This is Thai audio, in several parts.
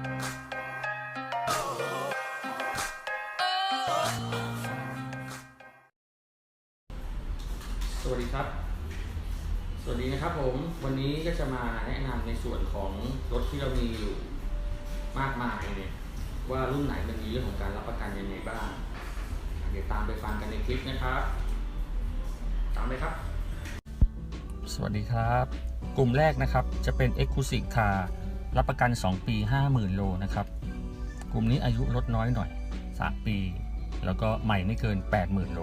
สวัสดีครับ สวัสดีนะครับผม วันนี้ก็จะมาแนะนำในส่วนของรถที่เรามีอยู่มากมายเนี่ยว่ารุ่นไหนมันมีเรื่องของการรับประกันยังไงบ้าง เดี๋ยวตามไปฟังกันในคลิปนะครับ ตามไปครับ สวัสดีครับ กลุ่มแรกนะครับจะเป็น e x c l u s i v e Car รับประกัน 2 ปี 50,000 โลนะครับ กลุ่มนี้อายุลดน้อยหน่อย 3 ปี แล้วก็ใหม่ไม่เกิน 80,000 โล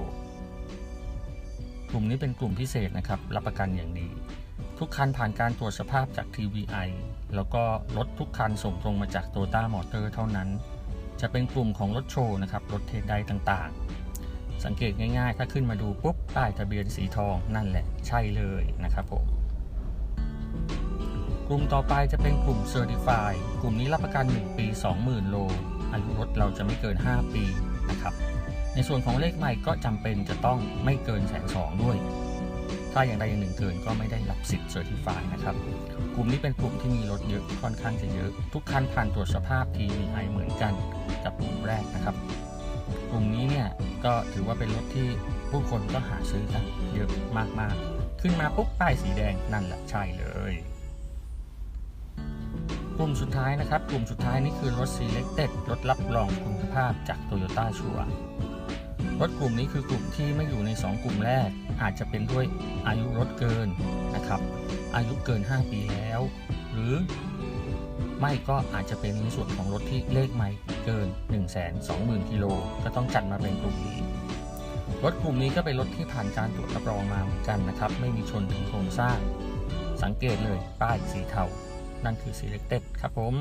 กลุ่มนี้เป็นกลุ่มพิเศษนะครับ รับประกันอย่างดี ทุกคันผ่านการตรวจสภาพจาก TVI แล้วก็รถทุกคันส่งตรงมาจาก t o y o t a Motor เท่านั้น จะเป็นกลุ่มของรถโชว์นะครับ รถเทสไดต่างๆ สังเกตง่ายๆ ถ้าขึ้นมาดูปุ๊บป้ายทะเบียนสีทองนั่นแหละใช่เลยนะครับผม กลุ่มต่อไปจะเป็นกลุ่ม Certify กลุ่มนี้รับประกัน 1 ปี 20,000 โล อายุรถเราจะไม่เกิน 5 ปีนะครับ ในส่วนของเลขใหม่ก็จำเป็นจะต้องไม่เกินแสนสองด้วย ถ้าอย่างใดอย่างหนึ่งเกินก็ไม่ได้รับสิทธิ์เซอร์ติฟายนะครับ กลุ่มนี้เป็นกลุ่มที่มีรถเยอะค่อนข้างจะเยอะ ทุกคันผ่านตรวจสภาพ TVI เหมือนกันกับกลุ่มแรกนะครับ กลุ่มนี้เนี่ยก็ถือว่าเป็นรถที่ผู้คนก็หาซื้อกันเยอะมากๆ ขึ้นมาปุ๊บป้ายสีแดงนั่นแหละใช่เลย กลุ่มสุดท้ายนะครับ กลุ่มสุดท้ายนี่คือรถ Selected รถรับรองคุณภาพจาก Toyota ชัวรถกลุ่มนี้คือกลุ่มที่ไม่อยู่ใน 2 กลุ่มแรก อาจจะเป็นด้วยอายุรถเกินนะครับ อายุเกิน 5 ปีแล้ว หรือไม่ก็อาจจะเป็นในส่วนของรถที่เลขไม่เกิน 1 2 0 0 0 0กิโลก็ต้องจัดมาเป็นกลุ่มนี้รถกลุ่มนี้ก็เป็นรถที่ผ่านการตรวจรับรองมาเหมือนกันนะครับ ไม่มีชนถึงโครงสร้าง สังเกตเลยป้ายสีเทา นั่นคือ selected ครับผม